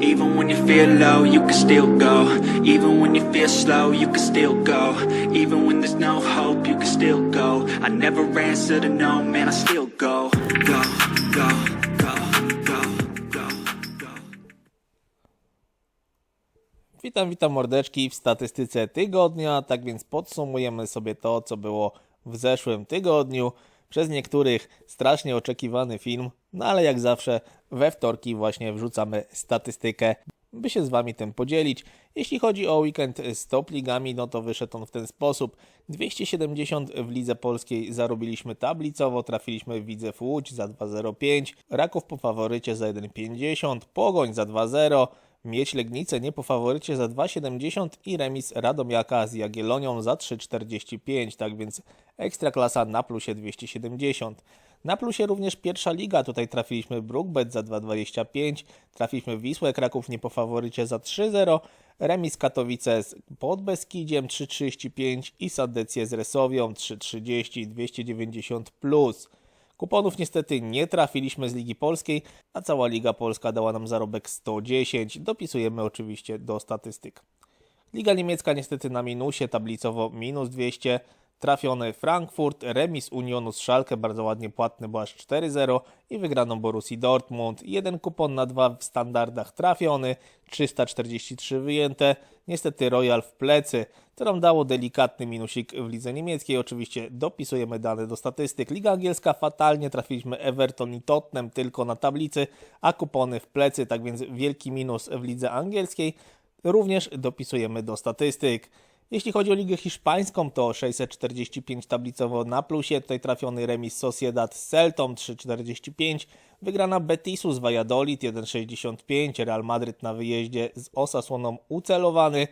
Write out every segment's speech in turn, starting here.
Even when you feel low, you can still go. Even when you feel slow, you can still go. Even when there's no hope, you can still go. I never answer to no, man, I still go. Go, go, go, go, go, go. Witam, witam mordeczki w statystyce tygodnia. Tak więc podsumujemy sobie to, co było w zeszłym tygodniu. Przez niektórych strasznie oczekiwany film, no ale jak zawsze we wtorki właśnie wrzucamy statystykę, by się z Wami tym podzielić. Jeśli chodzi o weekend z top ligami, no to wyszedł on w ten sposób. 270 w Lidze Polskiej zarobiliśmy tablicowo, trafiliśmy w Widzew Łódź za 2,05, Raków po faworycie za 1,50, Pogoń za 2,0, Mieć Legnicę nie po faworycie za 2,70 i remis Radomiaka z Jagiellonią za 3,45, tak więc Ekstraklasa na plusie 270. Na plusie również pierwsza liga, tutaj trafiliśmy Brookbet za 2,25, trafiliśmy Wisłę Kraków nie po faworycie za 3,0, remis Katowice z Podbeskidziem 3,35 i Sadecję z Resowią 3,30, 290+. Plus. Kuponów niestety nie trafiliśmy z Ligi Polskiej, a cała Liga Polska dała nam zarobek 110. Dopisujemy oczywiście do statystyk. Liga niemiecka niestety na minusie, tablicowo minus 200. Trafiony Frankfurt, remis Unionu z Schalke, bardzo ładnie płatny, bo aż 4-0 i wygraną Borussii Dortmund. Jeden kupon na dwa w standardach trafiony, 343 wyjęte. Niestety Royal w plecy, co nam dało delikatny minusik w lidze niemieckiej. Oczywiście dopisujemy dane do statystyk. Liga angielska fatalnie, trafiliśmy Everton i Tottenham tylko na tablicy, a kupony w plecy, tak więc wielki minus w lidze angielskiej. Również dopisujemy do statystyk. Jeśli chodzi o Ligę Hiszpańską, to 645 tablicowo na plusie, tutaj trafiony remis Sociedad z Celtą 3,45, wygrana Betisu z Valladolid 1,65, Real Madryt na wyjeździe z Osasłoną ucelowany,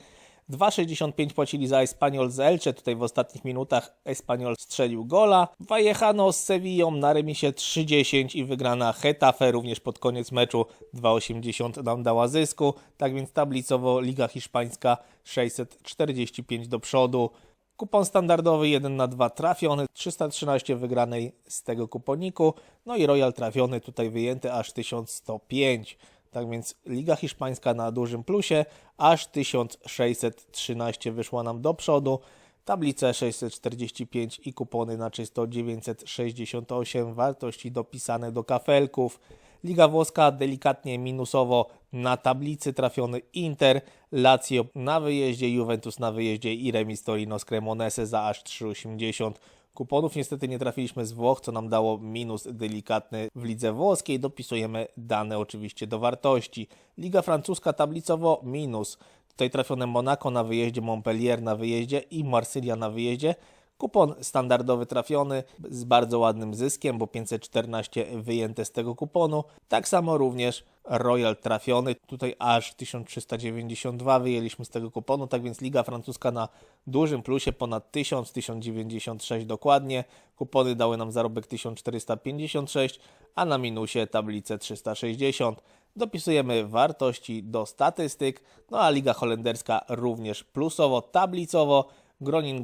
2,65 płacili za Espanyol z Elche, tutaj w ostatnich minutach Espanyol strzelił gola. Vallecano z Sevillą na remisie 3,10 i wygrana Getafe również pod koniec meczu 2,80 nam dała zysku. Tak więc tablicowo Liga Hiszpańska 645 do przodu. Kupon standardowy 1 na 2 trafiony, 313 wygranej z tego kuponiku. No i Royal trafiony tutaj wyjęty aż 1105. Tak więc Liga Hiszpańska na dużym plusie, aż 1613 wyszła nam do przodu. Tablice 645 i kupony na czysto 968, wartości dopisane do kafelków. Liga włoska delikatnie minusowo na tablicy trafiony Inter, Lazio na wyjeździe, Juventus na wyjeździe i remis Torino z Cremonese za aż 3,80. Kuponów niestety nie trafiliśmy z Włoch, co nam dało minus delikatny w lidze włoskiej. Dopisujemy dane oczywiście do wartości. Liga francuska tablicowo minus. Tutaj trafione Monaco na wyjeździe, Montpellier na wyjeździe i Marsylia na wyjeździe. Kupon standardowy trafiony z bardzo ładnym zyskiem, bo 514 wyjęte z tego kuponu. Tak samo również Royal trafiony, tutaj aż 1392 wyjęliśmy z tego kuponu, tak więc Liga Francuska na dużym plusie ponad 1000, 1096 dokładnie. Kupony dały nam zarobek 1456, a na minusie tablicę 360. Dopisujemy wartości do statystyk, no a Liga Holenderska również plusowo, tablicowo. Groningen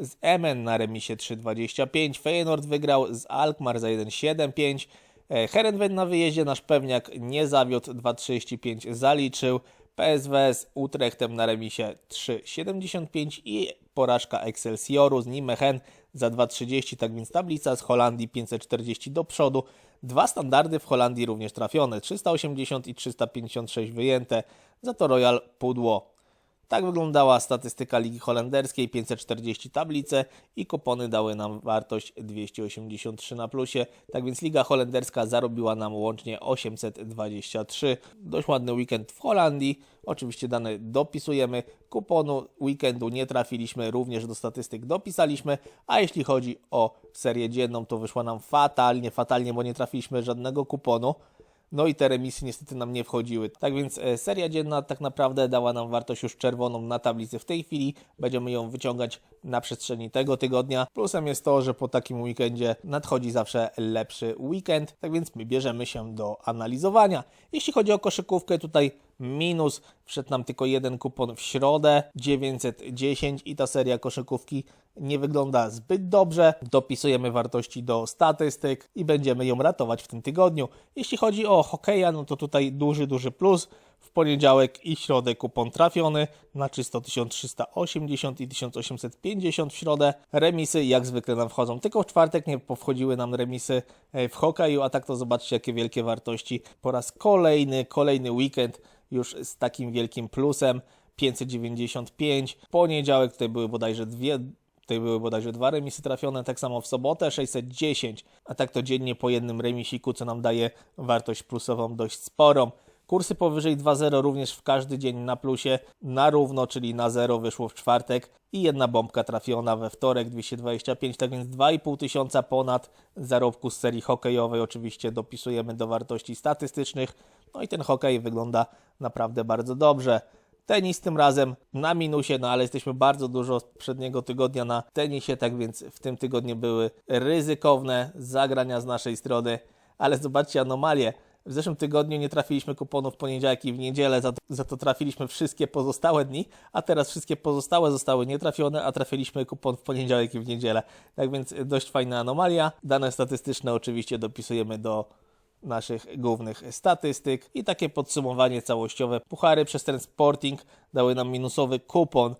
z Emen na remisie 3,25. Feyenoord wygrał z Alkmaar za 1,75. E, Herenveen na wyjeździe nasz pewniak nie zawiódł, 2,35 zaliczył. PSW z Utrechtem na remisie 3,75 i porażka Excelsioru z Nimegen za 2,30, tak więc tablica z Holandii 540 do przodu. Dwa standardy w Holandii również trafione, 380 i 356 wyjęte, za to Royal pudło. Tak wyglądała statystyka Ligi Holenderskiej, 540 tablice i kupony dały nam wartość 283 na plusie. Tak więc Liga Holenderska zarobiła nam łącznie 823. Dość ładny weekend w Holandii. Oczywiście dane dopisujemy. Kuponu weekendu nie trafiliśmy, również do statystyk dopisaliśmy. A jeśli chodzi o serię dzienną, to wyszła nam fatalnie, fatalnie, bo nie trafiliśmy żadnego kuponu. No i te remisy niestety nam nie wchodziły. Tak więc e, seria dzienna tak naprawdę dała nam wartość już czerwoną na tablicy w tej chwili. Będziemy ją wyciągać na przestrzeni tego tygodnia. Plusem jest to, że po takim weekendzie nadchodzi zawsze lepszy weekend. Tak więc my bierzemy się do analizowania. Jeśli chodzi o koszykówkę, tutaj minus. Wszedł nam tylko jeden kupon w środę, 910 i ta seria koszykówki nie wygląda zbyt dobrze. Dopisujemy wartości do statystyk i będziemy ją ratować w tym tygodniu. Jeśli chodzi o hokeja, no to tutaj duży, duży plus. W poniedziałek i środę kupon trafiony na czysto 1380 i 1850 w środę. Remisy jak zwykle nam wchodzą, tylko w czwartek nie powchodziły nam remisy e, w hokeju, a tak to zobaczcie jakie wielkie wartości. Po raz kolejny, kolejny weekend już z takim wielkim plusem. 595. Poniedziałek tutaj były bodajże dwie Tutaj były bodajże dwa remisy trafione, tak samo w sobotę 610, a tak to dziennie po jednym remisiku, co nam daje wartość plusową dość sporą. Kursy powyżej 2.0 również w każdy dzień na plusie, na równo, czyli na 0 wyszło w czwartek i jedna bombka trafiona we wtorek 225, tak więc 2,5 tysiąca ponad zarobku z serii hokejowej. Oczywiście dopisujemy do wartości statystycznych, no i ten hokej wygląda naprawdę bardzo dobrze. Tenis tym razem na minusie, no ale jesteśmy bardzo dużo z przedniego tygodnia na tenisie, tak więc w tym tygodniu były ryzykowne zagrania z naszej strony, ale zobaczcie anomalię. W zeszłym tygodniu nie trafiliśmy kuponów w poniedziałek i w niedzielę, za to, za to trafiliśmy wszystkie pozostałe dni, a teraz wszystkie pozostałe zostały nietrafione, a trafiliśmy kupon w poniedziałek i w niedzielę. Tak więc dość fajna anomalia. Dane statystyczne oczywiście dopisujemy do naszych głównych statystyk i takie podsumowanie całościowe. Puchary przez ten Sporting dały nam minusowy kupon.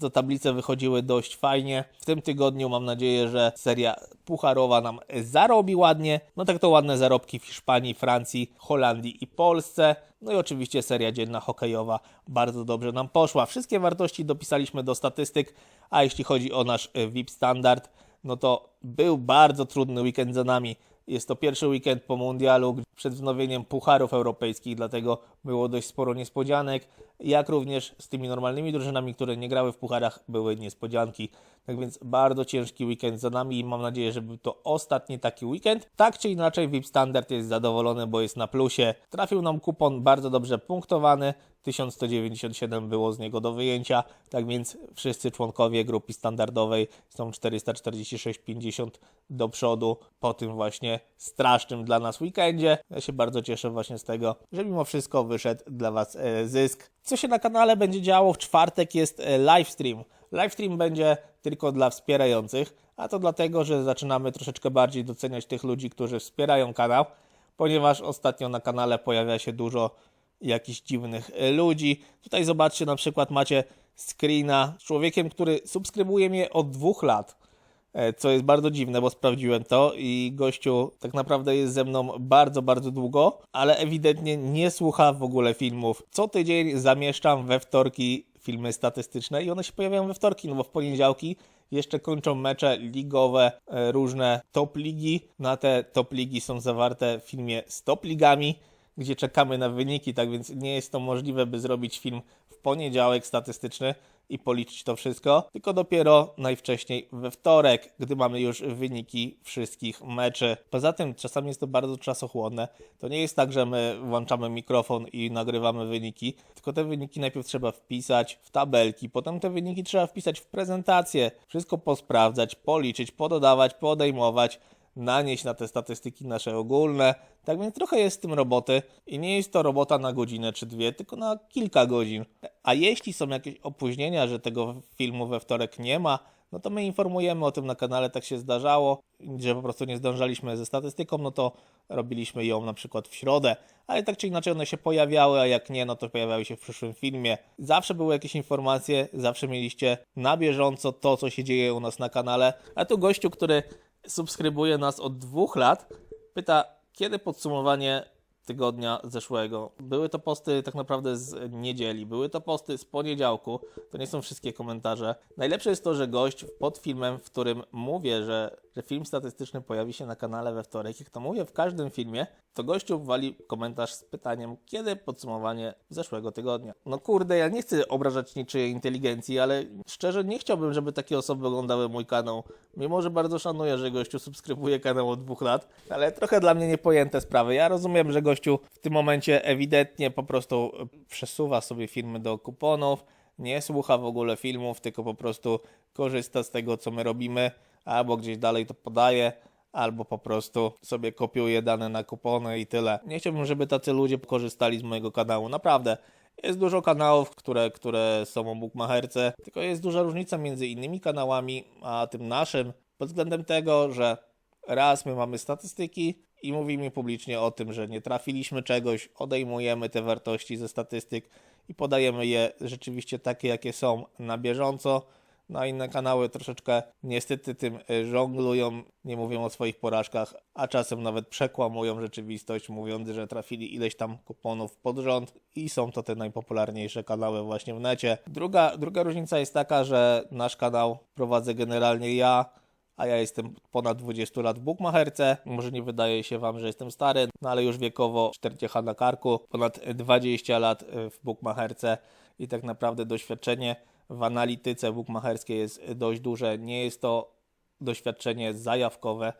To tablice wychodziły dość fajnie. W tym tygodniu mam nadzieję, że seria pucharowa nam zarobi ładnie. No tak to ładne zarobki w Hiszpanii, Francji, Holandii i Polsce. No i oczywiście seria dzienna hokejowa bardzo dobrze nam poszła. Wszystkie wartości dopisaliśmy do statystyk, a jeśli chodzi o nasz VIP standard, no to był bardzo trudny weekend za nami. Jest to pierwszy weekend po mundialu przed wznowieniem pucharów europejskich, dlatego było dość sporo niespodzianek, jak również z tymi normalnymi drużynami, które nie grały w pucharach, były niespodzianki. Tak więc bardzo ciężki weekend za nami i mam nadzieję, że był to ostatni taki weekend. Tak czy inaczej VIP Standard jest zadowolony, bo jest na plusie. Trafił nam kupon bardzo dobrze punktowany, 1197 było z niego do wyjęcia, tak więc wszyscy członkowie grupy standardowej są 446,50 do przodu po tym właśnie strasznym dla nas weekendzie. Ja się bardzo cieszę właśnie z tego, że mimo wszystko wyszedł dla Was e, zysk. Co się na kanale będzie działo? W czwartek jest e, livestream. Livestream będzie tylko dla wspierających, a to dlatego, że zaczynamy troszeczkę bardziej doceniać tych ludzi, którzy wspierają kanał, ponieważ ostatnio na kanale pojawia się dużo jakichś dziwnych e, ludzi. Tutaj zobaczcie, na przykład macie screena z człowiekiem, który subskrybuje mnie od dwóch lat. E, Co jest bardzo dziwne, bo sprawdziłem to i gościu tak naprawdę jest ze mną bardzo, bardzo długo, ale ewidentnie nie słucha w ogóle filmów. Co tydzień zamieszczam we wtorki filmy statystyczne i one się pojawiają we wtorki, no bo w poniedziałki jeszcze kończą mecze ligowe, e, różne top ligi. Na te top ligi są zawarte w filmie z top ligami gdzie czekamy na wyniki, tak więc nie jest to możliwe, by zrobić film w poniedziałek statystyczny i policzyć to wszystko, tylko dopiero najwcześniej we wtorek, gdy mamy już wyniki wszystkich meczy. Poza tym czasami jest to bardzo czasochłonne. To nie jest tak, że my włączamy mikrofon i nagrywamy wyniki, tylko te wyniki najpierw trzeba wpisać w tabelki, potem te wyniki trzeba wpisać w prezentację, wszystko posprawdzać, policzyć, pododawać, podejmować nanieść na te statystyki nasze ogólne. Tak więc trochę jest w tym roboty i nie jest to robota na godzinę czy dwie, tylko na kilka godzin. A jeśli są jakieś opóźnienia, że tego filmu we wtorek nie ma, no to my informujemy o tym na kanale, tak się zdarzało, że po prostu nie zdążaliśmy ze statystyką, no to robiliśmy ją na przykład w środę, ale tak czy inaczej one się pojawiały, a jak nie, no to pojawiały się w przyszłym filmie. Zawsze były jakieś informacje, zawsze mieliście na bieżąco to, co się dzieje u nas na kanale, a tu gościu, który subskrybuje nas od dwóch lat, pyta, kiedy podsumowanie tygodnia zeszłego. Były to posty tak naprawdę z niedzieli, były to posty z poniedziałku, to nie są wszystkie komentarze. Najlepsze jest to, że gość pod filmem, w którym mówię, że, że film statystyczny pojawi się na kanale we wtorek, jak to mówię w każdym filmie, to gościu wali komentarz z pytaniem, kiedy podsumowanie zeszłego tygodnia. No kurde, ja nie chcę obrażać niczyjej inteligencji, ale szczerze nie chciałbym, żeby takie osoby oglądały mój kanał. Mimo, że bardzo szanuję, że gościu subskrybuje kanał od dwóch lat, ale trochę dla mnie niepojęte sprawy. Ja rozumiem, że gościu w tym momencie ewidentnie po prostu przesuwa sobie filmy do kuponów, nie słucha w ogóle filmów, tylko po prostu korzysta z tego, co my robimy, albo gdzieś dalej to podaje albo po prostu sobie kopiuję dane na kupony i tyle. Nie chciałbym, żeby tacy ludzie korzystali z mojego kanału. Naprawdę. Jest dużo kanałów, które, które są o bukmacherce, tylko jest duża różnica między innymi kanałami, a tym naszym, pod względem tego, że raz my mamy statystyki i mówimy publicznie o tym, że nie trafiliśmy czegoś, odejmujemy te wartości ze statystyk i podajemy je rzeczywiście takie, jakie są na bieżąco. Na inne kanały troszeczkę niestety tym y, żonglują, nie mówią o swoich porażkach, a czasem nawet przekłamują rzeczywistość, mówiąc, że trafili ileś tam kuponów pod rząd i są to te najpopularniejsze kanały właśnie w necie. Druga, druga różnica jest taka, że nasz kanał prowadzę generalnie ja, a ja jestem ponad 20 lat w bukmacherce. Może nie wydaje się Wam, że jestem stary, no ale już wiekowo 40 na karku, ponad 20 lat y, w bukmacherce i tak naprawdę doświadczenie w analityce bukmacherskiej jest dość duże. Nie jest to doświadczenie zajawkowe,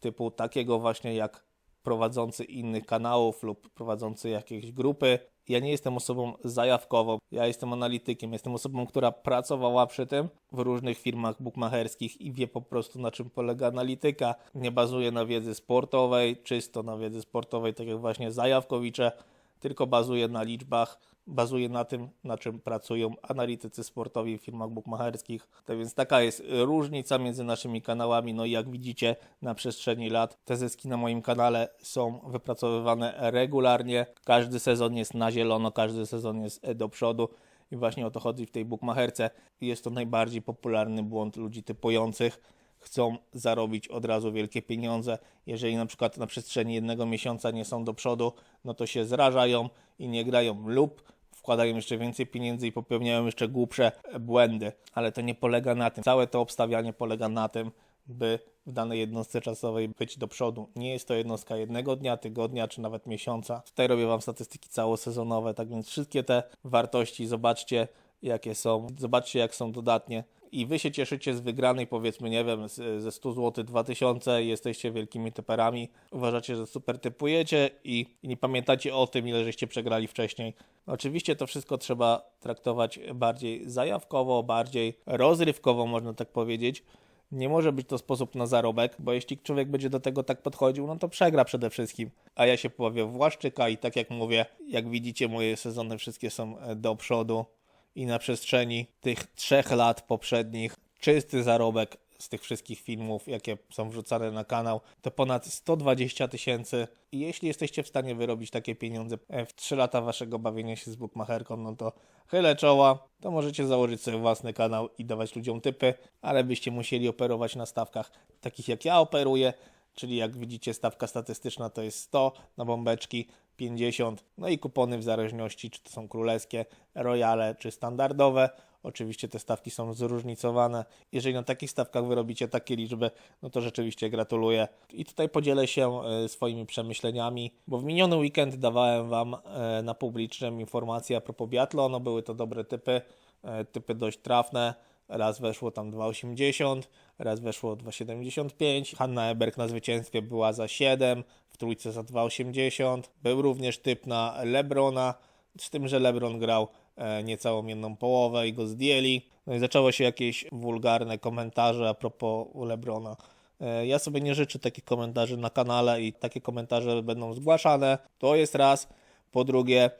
typu takiego właśnie jak prowadzący innych kanałów lub prowadzący jakieś grupy. Ja nie jestem osobą zajawkową, ja jestem analitykiem, jestem osobą, która pracowała przy tym w różnych firmach bukmacherskich i wie po prostu na czym polega analityka. Nie bazuje na wiedzy sportowej, czysto na wiedzy sportowej, tak jak właśnie zajawkowicze, tylko bazuje na liczbach, bazuje na tym, na czym pracują analitycy sportowi w firmach bukmacherskich. Tak więc taka jest różnica między naszymi kanałami. No i jak widzicie, na przestrzeni lat te zyski na moim kanale są wypracowywane regularnie. Każdy sezon jest na zielono, każdy sezon jest do przodu. I właśnie o to chodzi w tej bukmacherce. Jest to najbardziej popularny błąd ludzi typujących chcą zarobić od razu wielkie pieniądze. Jeżeli na przykład na przestrzeni jednego miesiąca nie są do przodu, no to się zrażają i nie grają lub wkładają jeszcze więcej pieniędzy i popełniają jeszcze głupsze błędy. Ale to nie polega na tym. Całe to obstawianie polega na tym, by w danej jednostce czasowej być do przodu. Nie jest to jednostka jednego dnia, tygodnia czy nawet miesiąca. Tutaj robię Wam statystyki całosezonowe, tak więc wszystkie te wartości zobaczcie jakie są, zobaczcie jak są dodatnie i wy się cieszycie z wygranej, powiedzmy, nie wiem, ze 100 zł 2000, jesteście wielkimi typerami, uważacie, że super typujecie i, nie pamiętacie o tym, ile żeście przegrali wcześniej. Oczywiście to wszystko trzeba traktować bardziej zajawkowo, bardziej rozrywkowo, można tak powiedzieć. Nie może być to sposób na zarobek, bo jeśli człowiek będzie do tego tak podchodził, no to przegra przede wszystkim. A ja się pobawię w Łaszczyka i tak jak mówię, jak widzicie, moje sezony wszystkie są do przodu i na przestrzeni tych trzech lat poprzednich czysty zarobek z tych wszystkich filmów, jakie są wrzucane na kanał, to ponad 120 tysięcy. Jeśli jesteście w stanie wyrobić takie pieniądze w 3 lata waszego bawienia się z bookmacherką, no to chylę czoła, to możecie założyć sobie własny kanał i dawać ludziom typy, ale byście musieli operować na stawkach takich jak ja operuję, czyli jak widzicie stawka statystyczna to jest 100 na bombeczki, 50, no i kupony w zależności czy to są królewskie, royale czy standardowe. Oczywiście te stawki są zróżnicowane. Jeżeli na takich stawkach wyrobicie takie liczby, no to rzeczywiście gratuluję. I tutaj podzielę się e, swoimi przemyśleniami, bo w miniony weekend dawałem Wam e, na publicznym informacje a propos biatlonu. Były to dobre typy, e, typy dość trafne. Raz weszło tam 2,80, raz weszło 2,75. Hanna Eberg na zwycięstwie była za 7, w trójce za 2,80. Był również typ na Lebrona, z tym, że Lebron grał e, niecałą jedną połowę i go zdjęli. No i zaczęło się jakieś wulgarne komentarze a propos Lebrona. E, Ja sobie nie życzę takich komentarzy na kanale i takie komentarze będą zgłaszane. To jest raz. Po drugie,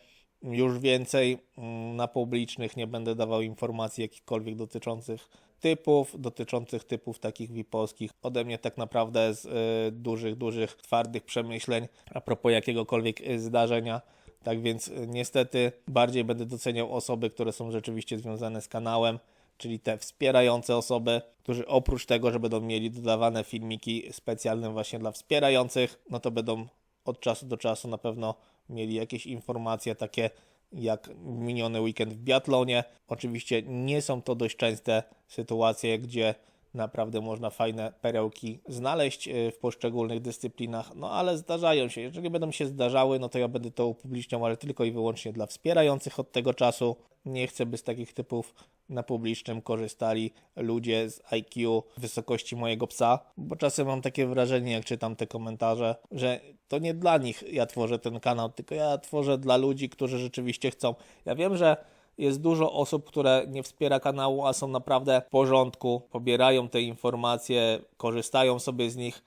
już więcej mm, na publicznych nie będę dawał informacji jakichkolwiek dotyczących typów, dotyczących typów takich VIP-owskich. Ode mnie tak naprawdę z y, dużych, dużych, twardych przemyśleń a propos jakiegokolwiek y, zdarzenia. Tak więc y, niestety bardziej będę doceniał osoby, które są rzeczywiście związane z kanałem, czyli te wspierające osoby, którzy oprócz tego, że będą mieli dodawane filmiki specjalne właśnie dla wspierających, no to będą od czasu do czasu na pewno mieli jakieś informacje takie jak miniony weekend w biatlonie. Oczywiście nie są to dość częste sytuacje, gdzie naprawdę można fajne perełki znaleźć y, w poszczególnych dyscyplinach, no ale zdarzają się. Jeżeli będą się zdarzały, no to ja będę to upubliczniał, ale tylko i wyłącznie dla wspierających od tego czasu. Nie chcę, by z takich typów na publicznym korzystali ludzie z IQ wysokości mojego psa, bo czasem mam takie wrażenie, jak czytam te komentarze, że to nie dla nich ja tworzę ten kanał, tylko ja tworzę dla ludzi, którzy rzeczywiście chcą. Ja wiem, że jest dużo osób, które nie wspiera kanału, a są naprawdę w porządku, pobierają te informacje, korzystają sobie z nich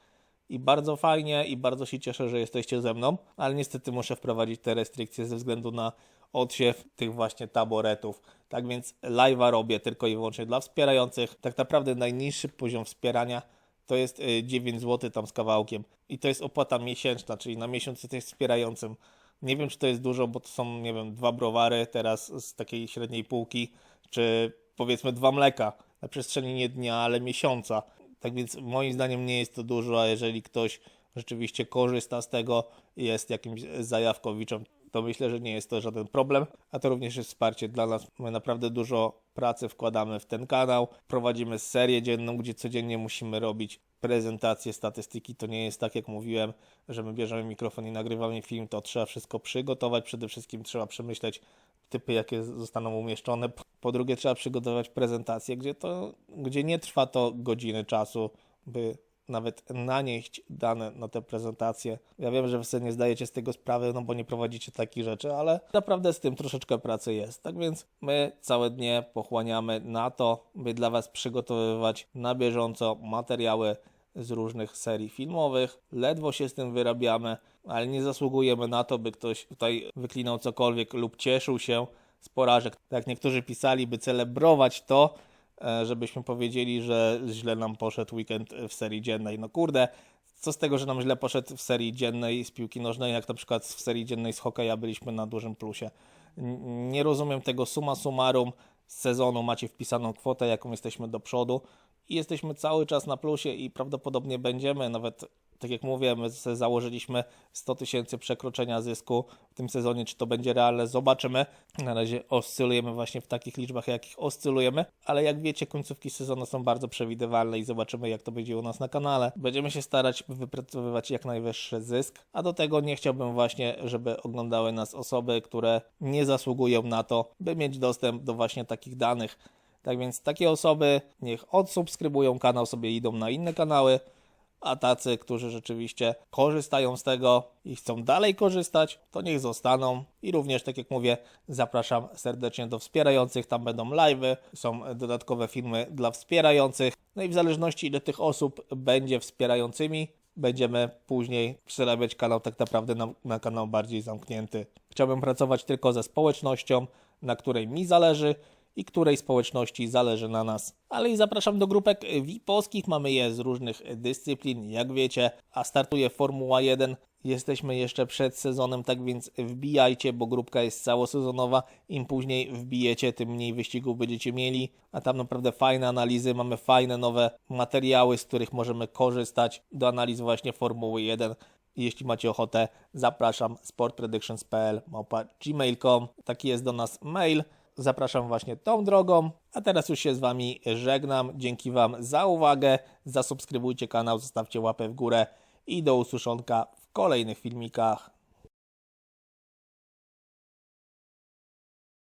i bardzo fajnie i bardzo się cieszę, że jesteście ze mną, ale niestety muszę wprowadzić te restrykcje ze względu na odsiew tych właśnie taboretów. Tak więc live'a robię tylko i wyłącznie dla wspierających. Tak naprawdę najniższy poziom wspierania to jest y, 9 zł tam z kawałkiem i to jest opłata miesięczna, czyli na miesiąc jesteś wspierającym. Nie wiem, czy to jest dużo, bo to są, nie wiem, dwa browary teraz z takiej średniej półki, czy powiedzmy dwa mleka na przestrzeni nie dnia, ale miesiąca. Tak więc moim zdaniem nie jest to dużo, a jeżeli ktoś rzeczywiście korzysta z tego i jest jakimś zajawkowiczem, to myślę, że nie jest to żaden problem, a to również jest wsparcie dla nas. My naprawdę dużo pracy wkładamy w ten kanał. Prowadzimy serię dzienną, gdzie codziennie musimy robić prezentacje, statystyki. To nie jest tak, jak mówiłem, że my bierzemy mikrofon i nagrywamy film, to trzeba wszystko przygotować. Przede wszystkim trzeba przemyśleć typy, jakie zostaną umieszczone. Po drugie, trzeba przygotować prezentację, gdzie, to, gdzie nie trwa to godziny czasu, by nawet nanieść dane na tę prezentację. Ja wiem, że wy sobie nie zdajecie z tego sprawy, no bo nie prowadzicie takich rzeczy, ale naprawdę z tym troszeczkę pracy jest. Tak więc my całe dnie pochłaniamy na to, by dla was przygotowywać na bieżąco materiały z różnych serii filmowych. Ledwo się z tym wyrabiamy, ale nie zasługujemy na to, by ktoś tutaj wyklinał cokolwiek lub cieszył się z porażek. Tak niektórzy pisali, by celebrować to, e, żebyśmy powiedzieli, że źle nam poszedł weekend w serii dziennej. No kurde, co z tego, że nam źle poszedł w serii dziennej z piłki nożnej, jak na przykład w serii dziennej z hokeja byliśmy na dużym plusie. Nie rozumiem tego summa summarum z sezonu, macie wpisaną kwotę, jaką jesteśmy do przodu i jesteśmy cały czas na plusie i prawdopodobnie będziemy, nawet tak jak mówię, my założyliśmy 100 tysięcy przekroczenia zysku w tym sezonie, czy to będzie realne, zobaczymy. Na razie oscylujemy właśnie w takich liczbach, jakich oscylujemy, ale jak wiecie, końcówki sezonu są bardzo przewidywalne i zobaczymy, jak to będzie u nas na kanale. Będziemy się starać wypracowywać jak najwyższy zysk, a do tego nie chciałbym właśnie, żeby oglądały nas osoby, które nie zasługują na to, by mieć dostęp do właśnie takich danych. Tak więc takie osoby niech odsubskrybują kanał, sobie idą na inne kanały, a tacy, którzy rzeczywiście korzystają z tego i chcą dalej korzystać, to niech zostaną. I również, tak jak mówię, zapraszam serdecznie do wspierających. Tam będą live'y, są dodatkowe filmy dla wspierających. No i w zależności ile tych osób będzie wspierającymi, będziemy później przerabiać kanał tak naprawdę na, na kanał bardziej zamknięty. Chciałbym pracować tylko ze społecznością, na której mi zależy i której społeczności zależy na nas. Ale i zapraszam do grupek VIP-owskich, mamy je z różnych dyscyplin, jak wiecie, a startuje Formuła 1. Jesteśmy jeszcze przed sezonem, tak więc wbijajcie, bo grupka jest całosezonowa. Im później wbijecie, tym mniej wyścigów będziecie mieli, a tam naprawdę fajne analizy, mamy fajne nowe materiały, z których możemy korzystać do analiz właśnie Formuły 1. Jeśli macie ochotę, zapraszam sportpredictions.pl małpa gmail.com. Taki jest do nas mail. Zapraszam właśnie tą drogą. A teraz już się z Wami żegnam. Dzięki Wam za uwagę. Zasubskrybujcie kanał, zostawcie łapę w górę i do usłyszonka w kolejnych filmikach.